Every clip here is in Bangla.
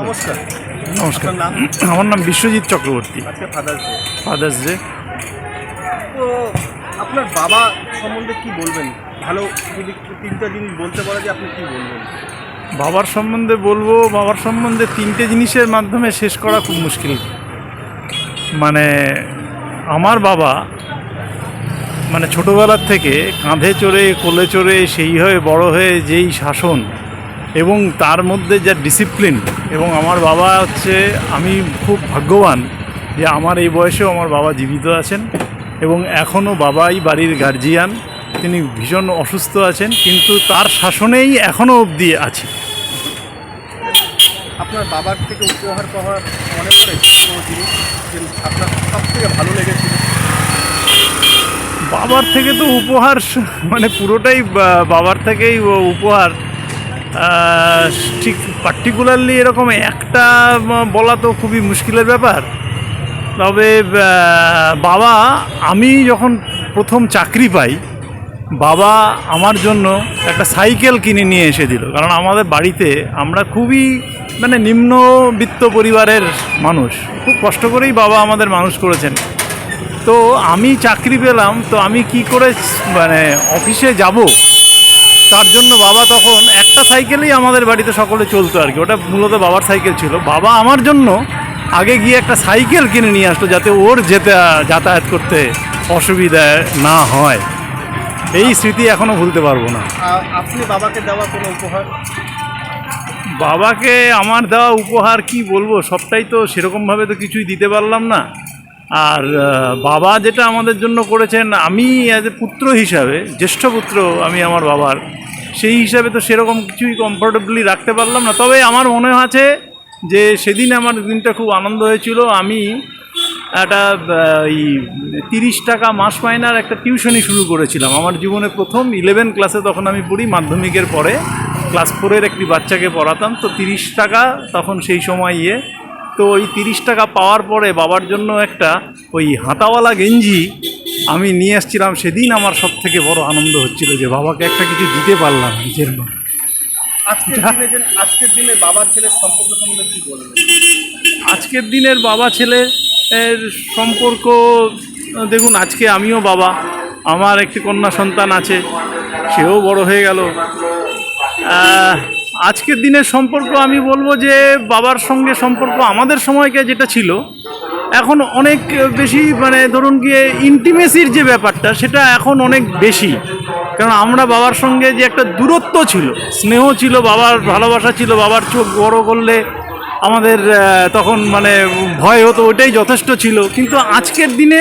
নমস্কার। নমস্কার। আমার নাম Biswajit Chakraborty. Father's father's day তো আপনার বাবা সম্বন্ধে কি বলবেন? ভালো যদি তিনটা জিনিস বলতে পারে যে আপনি কি বলবেন? বাবার সম্বন্ধে বলব বাবার সম্বন্ধে তিনটে জিনিসের মাধ্যমে শেষ করা খুব মুশকিল। মানে আমার বাবা মানে ছোটোবেলার থেকে কাঁধে চড়ে কোলে চড়ে সেই হয়ে বড় হয়ে যেই শাসন এবং তার মধ্যে যা ডিসিপ্লিন এবং আমার বাবা হচ্ছে আমি খুব ভাগ্যবান যে আমার এই বয়সেও আমার বাবা জীবিত আছেন এবং এখনও বাবাই বাড়ির গার্জিয়ান তিনি ভীষণ অসুস্থ আছেন কিন্তু তার শাসনেই এখনও অবধি আছি। আপনার বাবার থেকে উপহার পাওয়ার মনে পড়ে জিনিস আপনার সব থেকে ভালো লেগেছিল। বাবার থেকে তো উপহার মানে পুরোটাই বাবার থেকেই উপহার। ঠিক পার্টিকুলারলি এরকম একটা বলা তো খুবই মুশকিলের ব্যাপার। তবে বাবা, আমি যখন প্রথম চাকরি পাই, বাবা আমার জন্য একটা সাইকেল কিনে নিয়ে এসে দিল। কারণ আমাদের বাড়িতে আমরা খুবই মানে নিম্নবিত্ত পরিবারের মানুষ। খুব কষ্ট করেই বাবা আমাদের মানুষ করেছেন। তো আমি চাকরি পেলাম, তো আমি কি করে মানে অফিসে যাব? তার জন্য বাবা তখন একটা সাইকেলেই আমাদের বাড়িতে সকলে চলতো আর কি। ওটা মূলত বাবার সাইকেল ছিল। বাবা আমার জন্য আগে গিয়ে একটা সাইকেল কিনে নিয়ে আসতো যাতে ওর যেতে যাতায়াত করতে অসুবিধা না হয়। এই স্মৃতি এখনও ভুলতে পারব না। আপনি বাবাকে দেওয়া কোনো উপহার? বাবাকে আমার দেওয়া উপহার কি বলব? সবটাই তো সেরকমভাবে তো কিছুই দিতে পারলাম না। আর বাবা যেটা আমাদের জন্য করেছেন, আমি অ্যাজ এ পুত্র হিসাবে, জ্যেষ্ঠ পুত্র আমি আমার বাবার, সেই হিসাবে তো সেরকম কিছুই কমফোর্টেবলি রাখতে পারলাম না। তবে আমার মনে আছে যে সেদিন আমার দিনটা খুব আনন্দ হয়েছিল। আমি একটা এই তিরিশ টাকা মাস মাইনার একটা টিউশনি শুরু করেছিলাম। আমার জীবনে প্রথম ইলেভেন ক্লাসে তখন আমি পড়ি, মাধ্যমিকের পরে ক্লাস ফোরের একটি বাচ্চাকে পড়াতাম। তো তিরিশ টাকা তখন সেই সময় ইয়ে তো ওই তিরিশ টাকা পাওয়ার পরে বাবার জন্য একটা ওই হাতাওয়ালা গেঞ্জি আমি নিয়ে আসছিলাম সেদিন আমার সব থেকে বড় আনন্দ হচ্ছিল যে বাবাকে একটা কিছু দিতে পারলাম নিজের মতো। আজকের দিনে যে আজকের দিনে বাবা ছেলের সম্পর্ক সম্বন্ধে কি বলবেন? আজকের দিনের বাবা ছেলে এর সম্পর্ক দেখুন আজকে আমিও বাবা। আমার একটি কন্যা সন্তান আছে সেও বড় হয়ে গেল। আজকের দিনের সম্পর্ক আমি বলব যে বাবার সঙ্গে সম্পর্ক আমাদের সময়কে যেটা ছিল, এখন অনেক বেশি মানে ধরুন গিয়ে ইন্টিমেসির যে ব্যাপারটা সেটা এখন অনেক বেশি। কারণ আমরা বাবার সঙ্গে যে একটা দূরত্ব ছিল, স্নেহ ছিল, বাবার ভালোবাসা ছিল, বাবার চোখ বড় করলে আমাদের তখন মানে ভয় হতো, ওটাই যথেষ্ট ছিল। কিন্তু আজকের দিনে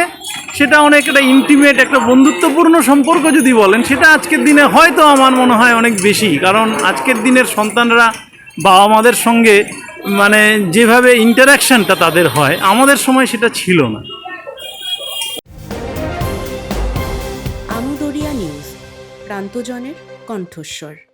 সেটা অনেক একটা ইন্টিমেট একটা বন্ধুত্বপূর্ণ সম্পর্ক যদি বলেন, সেটা আজকের দিনে হয়তো আমার মনে হয় অনেক বেশি। কারণ আজকের দিনের সন্তানরা বাবা মাদের সঙ্গে মানে যেভাবে ইন্টারাকশানটা তাদের হয়, আমাদের সময় সেটা ছিল না। আমদরিয়া নিউজ, প্রান্তজনের কণ্ঠস্বর।